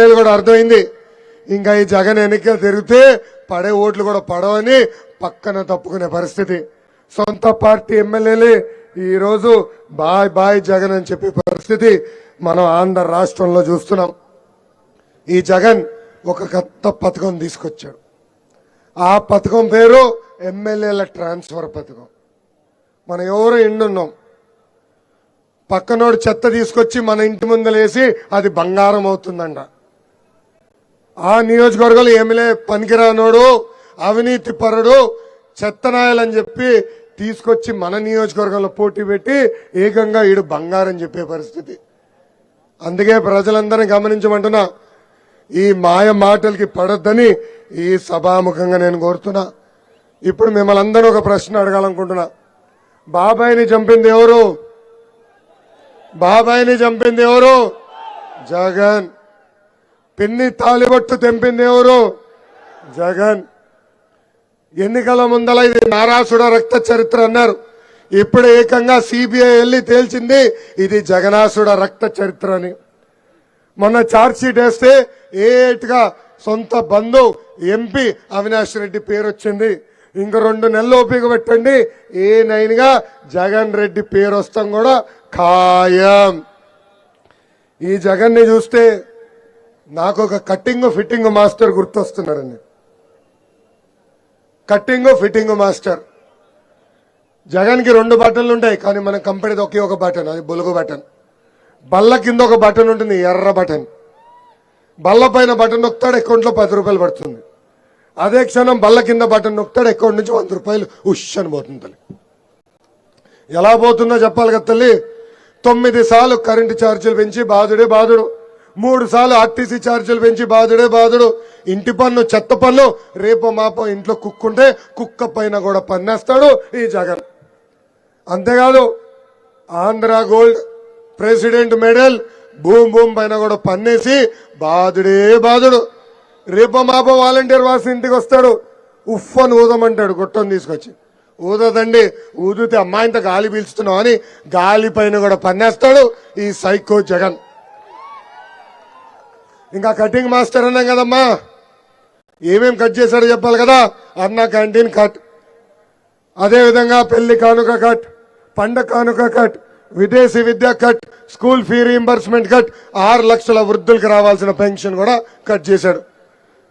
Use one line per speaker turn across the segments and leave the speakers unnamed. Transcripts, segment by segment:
లేదు కూడా అర్థమైంది. ఇంకా ఈ జగన్ వెనక తిరిగితే పడే ఓట్లు కూడా పడవని పక్కన తప్పుకునే పరిస్థితి. సొంత పార్టీ ఎమ్మెల్యేలే ఈరోజు బాయ్ బాయ్ జగన్ అని చెప్పే పరిస్థితి మనం ఆంధ్ర రాష్ట్రంలో చూస్తున్నాం. ఈ జగన్ ఒక కొత్త పథకం తీసుకొచ్చాడు. ఆ పథకం పేరు ఎమ్మెల్యేల ట్రాన్స్ఫర్ పథకం. మనం ఎవరు ఎండున్నాం? పక్కనోడు చెత్త తీసుకొచ్చి మన ఇంటి ముందలేసి అది బంగారం అవుతుందంట. ఆ నియోజకవర్గంలో ఎమ్మెల్యే పనికిరానోడు అవినీతి పరుడు చెత్తనాయలని చెప్పి తీసుకొచ్చి మన నియోజకవర్గంలో పోటీ పెట్టి ఏకంగా ఈడు బంగారం చెప్పే పరిస్థితి. అందుకే ప్రజలందరినీ గమనించమంటున్నా ఈ మాయ మాటలకి పడొద్దని ఈ సభాముఖంగా నేను కోరుతున్నా. ఇప్పుడు మిమ్మల్ని అందరూ ఒక ప్రశ్న అడగాలనుకుంటున్నా. బాబాయిని చంపింది ఎవరు? బాబాయిని చంపింది ఎవరు? జగన్. పిన్ని తాలిబొట్టు తెంపింది ఎవరు? జగన్. ఎన్నికల ముందల ఇది నారాసుడ రక్త చరిత్ర అన్నారు. ఇప్పుడు ఏకంగా సిబిఐ వెళ్ళి తేల్చింది ఇది జగనాసుడ రక్త చరిత్ర అని. మొన్న ఛార్జ్షీట్ వేస్తే ఏట్గా సొంత బంధు ఎంపీ అవినాష్ రెడ్డి పేరు వచ్చింది. ఇంక రెండు నెలలు ఓపిక పెట్టండి ఏ నైన్గా జగన్ రెడ్డి పేరు వస్తాం కూడా ఖాయం. ఈ జగన్ని చూస్తే నాకు ఒక cutting fitting master గుర్తొస్తున్నారండి. Cutting fitting master. జగన్కి రెండు బటన్లు ఉంటాయి కానీ మన కంపెనీది ఒకే ఒక బటన్ అది బొలుగు బటన్. బల్ల కింద ఒక బటన్ ఉంటుంది ఎర్ర బటన్. బల్ల పైన బటన్ నొక్కుతాడు అకౌంట్లో పది రూపాయలు పడుతుంది. అదే క్షణం బల్ల కింద బటన్ నొక్కుతాడు అకౌంట్ నుంచి వంద రూపాయలు ఉష్ అని పోతుంది తల్లి. ఎలా పోతుందో చెప్పాలి కదా తల్లి. తొమ్మిది సార్లు కరెంటు ఛార్జీలు పెంచి బాధుడే బాధుడు. మూడు సార్లు ఆర్టీసీ ఛార్జీలు పెంచి బాధుడే బాధుడు. ఇంటి పన్ను చెత్త పన్ను రేపు మాపో ఇంట్లో కుక్కుంటే కుక్క పైన కూడా పన్నేస్తాడు ఈ జగన్. అంతేకాదు Andhra gold president medal boom boom పైన కూడా పన్నేసి బాధుడే బాధుడు. రేపో మాపో వాలంటీర్ వాసి ఇంటికి వస్తాడు. ఉఫ్ అని ఊదమంటాడు గుట్టం తీసుకొచ్చి. ఊదదండి ఊదితే అమ్మాయింత గాలి పీల్చుతున్నావు అని గాలి పైన కూడా పన్నేస్తాడు ఈ సైకో జగన్. ఇంకా కటింగ్ మాస్టర్ అన్నాం కదమ్మా. ఏమేం కట్ చేశాడో చెప్పాలి కదా? అన్న క్యాంటీన్ కట్ అదేవిధంగా పెళ్ళి కానుక కట్ పండ కానుక కట్ విదేశీ విద్య cut school fee reimbursement cut ఆరు లక్షల వృద్ధులకు రావాల్సిన పెన్షన్ కూడా కట్ చేశాడు.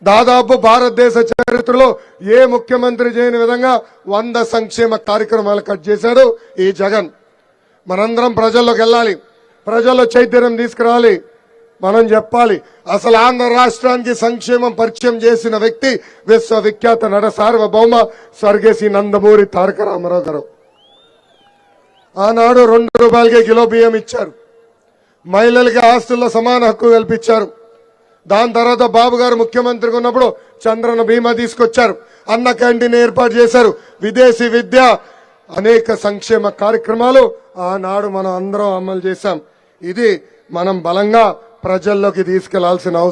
దాదాపు భారతదేశ చరిత్రలో ఏ ముఖ్యమంత్రి చేయని విధంగా వంద సంక్షేమ కార్యక్రమాలు కట్ చేశాడు ఈ జగన్. మనందరం ప్రజల్లోకి వెళ్ళాలి. ప్రజల్లో చైతన్యం తీసుకురావాలి. మనం చెప్పాలి. అసలు ఆంధ్ర రాష్ట్రానికి సంక్షేమం పరిచయం చేసిన వ్యక్తి విశ్వవిఖ్యాత నట సార్వభౌమ స్వర్గేసి నందమూరి తారక రామారావు గారు. ఆనాడు రెండు రూపాయలకే కిలో బియ్యం ఇచ్చారు. మహిళలకి ఆస్తుల్లో సమాన హక్కు కల్పించారు. దాని తర్వాత బాబు గారు ముఖ్యమంత్రిగా ఉన్నప్పుడు చంద్రన బీమా తీసుకొచ్చారు. అన్న క్యాంటీన్ ఏర్పాటు చేశారు. విదేశీ విద్య అనేక సంక్షేమ కార్యక్రమాలు ఆనాడు మనం అందరం అమలు చేశాం. ఇది మనం బలంగా ప్రజల్లోకి తీసుకెళ్ళాల్సిన అవసరం